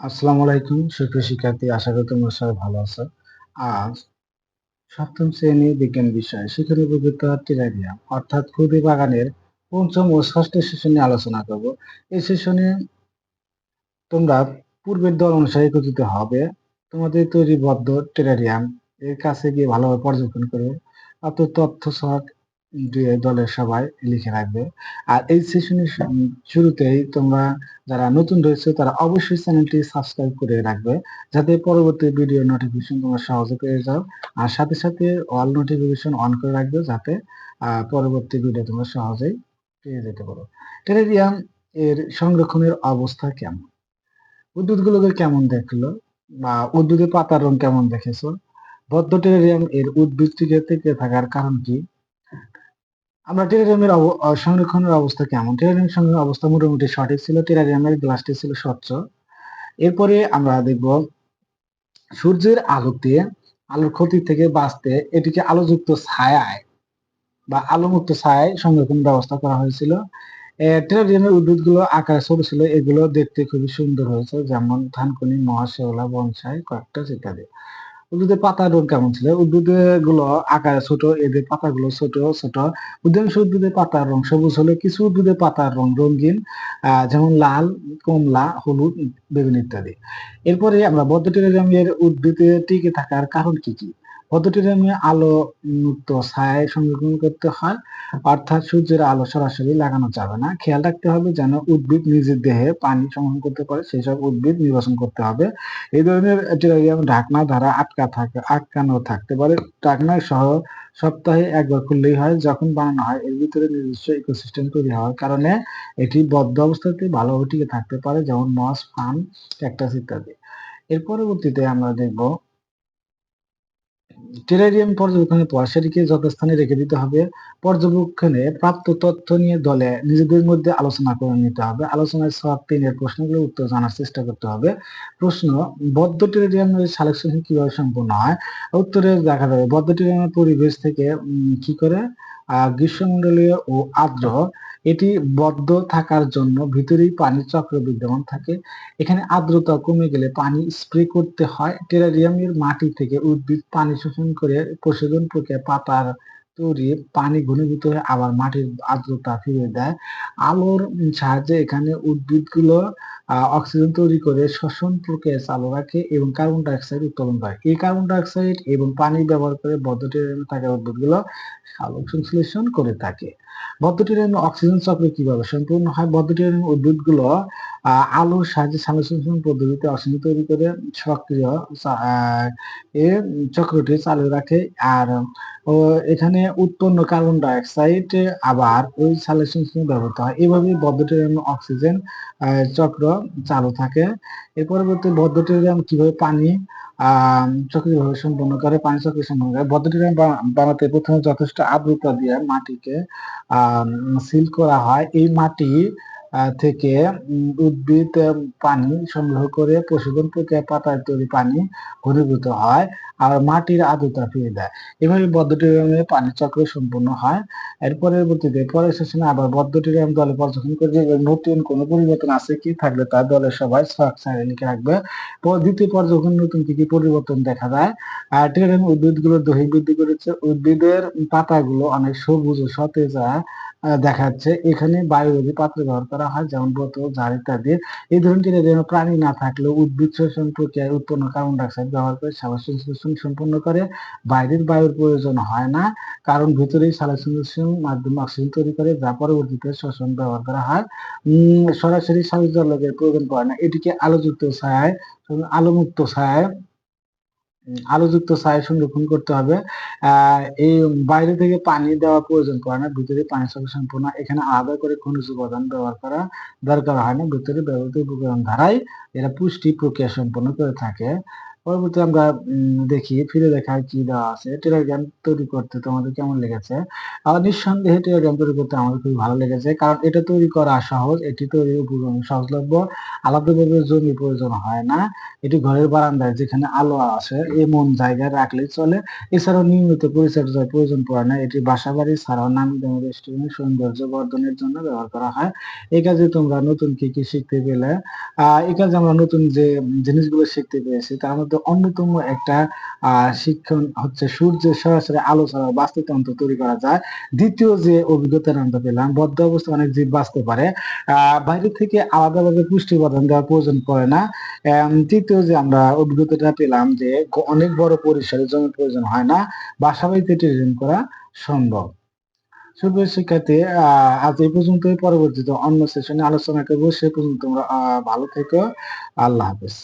আসসালামু আলাইকুম, সুপ্রিয় শিক্ষার্থী, আশা করি তোমরা সবাই ভালো আছো। আজ সপ্তম শ্রেণি বিজ্ঞান বিষয় শিক্ষার উপযুক্ত টেরারিয়াম অর্থাৎ ক্ষুদি বাগানের পঞ্চম ও ষষ্ঠ সেশন আলোচনা করব। এই সেশনে তোমরা পূর্বের দল অনুসারে একত্রিত হবে। তোমাদের তৈরি বদ্ধ টেরারিয়াম এর কাছে গিয়ে ভালোভাবে পর্যবেক্ষণ করবে। অত তথ্য সহ দলের সবাই লিখে রাখবে। আর এই সেশনের শুরুতেই তোমরা যারা নতুন রয়েছে, তারা অবশ্যই চ্যানেলটি সাবস্ক্রাইব করে রাখবে, যাতে পরবর্তী ভিডিও নোটিফিকেশন তোমরা সহজে পেয়ে যাও। আর সাথে সাথে অল নোটিফিকেশন অন করে রাখবে, যাতে পরবর্তী ভিডিও তোমরা সহজেই পেয়ে যেতে পারো। টেলিগ্রাম এর সংরক্ষণের অবস্থা কেমন? উদ্ভিদগুলোকে কেমন দেখল? বা উদ্ভিদের পাতার রং কেমন দেখেছ? বদ্ধ টেরিয়াম এর উদ্ভিদ টিকে থাকার কারণ কি? আমরা টেরারিয়ামের সংরক্ষণের অবস্থা কেমন? টেরারিয়াম সংরক্ষণের অবস্থা মোটামুটি সঠিক ছিল। টেরারিয়ামের গ্লাসটি ছিল স্বচ্ছ। এরপরে আমরা দেখব সূর্যের আলোতে আলোর ক্ষতি থেকে বাঁচতে এটিকে আলোযুক্ত ছায়ায় বা আলোমুক্ত ছায়ায় সংরক্ষণ ব্যবস্থা করা হয়েছিল। টেরারিয়ামের উদ্ভিদগুলো আকারে ছোট ছিল। এগুলো দেখতে খুবই সুন্দর হয়েছে। যেমন ধানকুনি, মহাশেওলা, বনসাই কয়েকটা ইত্যাদি। পাতার রোগ কেমন ছিল? উদ্ভিদগুলো আকারে ছোট, এদের পাতাগুলো ছোট ছোট। অধিকাংশ উদ্ভিদের পাতার রং সবুজ হলে কিছু উদ্ভিদের পাতার রং রঙিন যেমন লাল, কমলা, হলুদ, বেগুন ইত্যাদি। এরপরে আমরা বদ্ধ টেরারিয়ামের উদ্ভিদে টিকে থাকার কারণ কি কি? পদ্ধতিতে আলো মুক্ত ছায় সংরক্ষণ করতে হয়, অর্থাৎ সূর্যের আলো সরাসরি লাগানো যাবে না। খেয়াল রাখতে হবে যেন উদ্ভিদ নিজের দেহে পানি সংগ্রহণ করতে পারে সেই সব উদ্ভিদ নির্বাচন করতে হবে। এই ধরনের টেরারিয়াম ঢাকনা দ্বারা আটকা থাকে, আটকানো থাকতে পারে। ঢাকনা সহ সপ্তাহে একবার খুললেই হয়, যখন বানানো হয়, এর ভিতরে নিজস্ব ইকোসিস্টেম তৈরি হওয়ার কারণে এটি বদ্ধ অবস্থাতে ভালোভাবে টিকে থাকতে পারে, যেমন মস, ফান, ক্যাকটাস ইত্যাদি। এর পরবর্তীতে আমরা দেখব টেরারিয়াম পর্যবেক্ষণের পর সেটিকে যথাস্থানে রেখে দিতে হবে। পর্যবেক্ষণে প্রাপ্ত তথ্য নিয়ে দলে নিজেদের মধ্যে আলোচনা করে নিতে হবে। আলোচনায় সব তিনের প্রশ্নগুলোর উত্তর জানার চেষ্টা করতে হবে। প্রশ্ন, বদ্ধ টেরারিয়ামের সালেকশন কীভাবে সম্পূর্ণ হয়? উত্তরে দেখা যাবে, বদ্ধ টেরারিয়ামের পরিবেশ থেকে কি করে? আহ গ্রীষ্মমন্ডলীয় ও আর্দ্র। এটি বদ্ধ থাকার জন্য ভিতরেই পানির চক্র বিদ্যমান থাকে। এখানে আর্দ্রতা কমে গেলে পানি স্প্রে করতে হয়। টেরারিয়ামের মাটি থেকে উদ্ভিদ পানি শোষণ করে প্রশোধন প্রক্রিয়া পাতার তৈরি পানি ঘনীভূত হয়ে আবার মাটির আর্দ্রতা ফিরিয়ে দেয়। আলোর সাহায্যে এখানে উদ্ভিদগুলো অক্সিজেন তৈরি করে শ্বসন প্রক্রিয়া চালু রাখে এবং কার্বন ডাইঅক্সাইড উৎপাদন করে। এই কার্বন ডাইঅক্সাইড এবং পানি ব্যবহার করে বদ্ধ থাকা উদ্ভিদগুলো সালোক সংশ্লেষণ করে থাকে। বদ্ধটিরাম অক্সিজেন চক্র কীভাবে সম্পূর্ণ হয়? বদ্ধটিরাম উদ্ভিদগুলো আলোর সাহায্যে সালোকসংশ্লেষণ পদ্ধতিতে অক্সিজেন তৈরি করে সক্রিয় এ চক্রটি চালু রাখে। আর এখানে উৎপন্ন কার্বন ডাইঅক্সাইড আবার ওই সালোকসংশ্লেষণে ব্যবহৃত হয়। এভাবে বদ্ধটিরাম অক্সিজেন চক্র চালু থাকে। এর পরবর্তী বদ্ধটিরাম কীভাবে পানি চক্রীভাবে সম্পন্ন করে? পানি চক্র সম্পন্ন করে। বদ্ধটিরাম বানাতে প্রথমে যথেষ্ট আর্দ্রতা দিয়ে মাটিকে সিল করা হয়। এই মাটি থেকে উদ্ভিদ পানি সংগ্রহ করে পশুধন প্রক্রিয়া পাতায় তৈরি পানি ঘনীভূত হয় আর মাটির আর্দ্রতা ফিরে দেয়। এভাবে বদ্ধটিরামে পানি চক্র সম্পূর্ণ হয়। এর পরবর্তীতে পরের সেশনে আবার বদ্ধটিরাম দলে পর্যবেক্ষণ করে যে নতুন কোনো পরিবর্তন আছে কি থাকলে তার দলের সবাই সাইডে লিখে রাখবে। দ্বিতীয় পর্যবেক্ষণ নতুন কি কি পরিবর্তন দেখা যায় টেরাম উদ্ভিদগুলো দৈহিক বৃদ্ধি করেছে। উদ্ভিদের পাতাগুলো অনেক সবুজ ও সতেজ দেখাচ্ছে। এখানে বায়ুরোধী পাত্র ব্যবহার করা হয়, যেমন বোতল ঝাড় ইত্যাদি। এই ধরনের যেন প্রাণী না থাকলেও উদ্ভিদ শোষণ প্রক্রিয়ায় উৎপন্ন কার্বন ডাইঅক্সাইড ব্যবহার করে শ্বাস সংশ্লেষণ সম্পন্ন করে। বাইরের বায়ুর প্রয়োজন হয় না, কারণ ভিতরেই শ্বাস সংশ্লেষণ মাধ্যমে অক্সিজেন তৈরি করে, যা পরবর্তীতে শোষণ ব্যবহার করা হয়। সরাসরি শ্বাস জলের প্রয়োজন পড়ে না। এটিকে আলোযুক্ত ছায় আলোমুক্ত ছায় আলোযুক্ত ছায় সংরক্ষণ করতে হবে। এই বাইরে থেকে পানি দেওয়া প্রয়োজন পড়ে না, ভিতরে পানি সম্পূর্ণ এখানে আলাদা করে খনিজ উপাদান ব্যবহার করা দরকার হয় না। ভিতরে ব্যবহৃত উপকরণ দ্বারাই এরা পুষ্টি প্রক্রিয়া সম্পন্ন করে থাকে। পরবর্তী আমরা দেখি, ফিরে দেখায় কি দেওয়া আছে। টেলিগ্রাম তৈরি করতে তোমাদের কেমন লেগেছে? নিঃসন্দেহে টেলিগ্রাম তৈরি করতে আমাদের খুবই ভালো লেগেছে, কারণ এটা তৈরি করা সহজ, এটি তৈরি সহজলভ্য, আলাদাভাবে জমি প্রয়োজন হয় না। এটি ঘরের বারান্দায় যেখানে আলো আসে, এমন জায়গায় রাখলে চলে। এছাড়াও নিয়মিত পরিচর্যার প্রয়োজন পড়ে না, এটি বাসা বাড়ি ছাড়াও নামি দামি রেস্টুরেন্ট সৌন্দর্য বর্ধনের জন্য ব্যবহার করা হয়। এই কাজে তোমরা নতুন কি কি শিখতে পেলে? আহ এই কাজে আমরা নতুন যে, জিনিসগুলো শিখতে পেরেছি তার মধ্যে অন্যতম একটা শিক্ষণ হচ্ছে সূর্যের সরাসরি আলো ছাড়া বাস্তুতন্ত্র তৈরি করা যায়। দ্বিতীয় যে অভিজ্ঞতা আমরা পেলাম, বদ্ধ অবস্থায় অনেক জীব বাঁচতে পারে। বাইরে থেকে আলাদাভাবে পুষ্টি উপাদান দেওয়ার প্রয়োজন পড়ে না। তৃতীয় যে আমরা অভিজ্ঞতাটা পেলাম যে অনেক বড় পরিসরে জমির প্রয়োজন হয় না বাসা বাড়িতে ট্রেনিং করা সম্ভব। সুপ্রিয় শিক্ষার্থী আজ এই পর্যন্ত পরবর্তীতে অন্য সেশনে আলোচনা করব। সে পর্যন্ত তোমরা ভালো থেকো। আল্লাহ হাফেজ।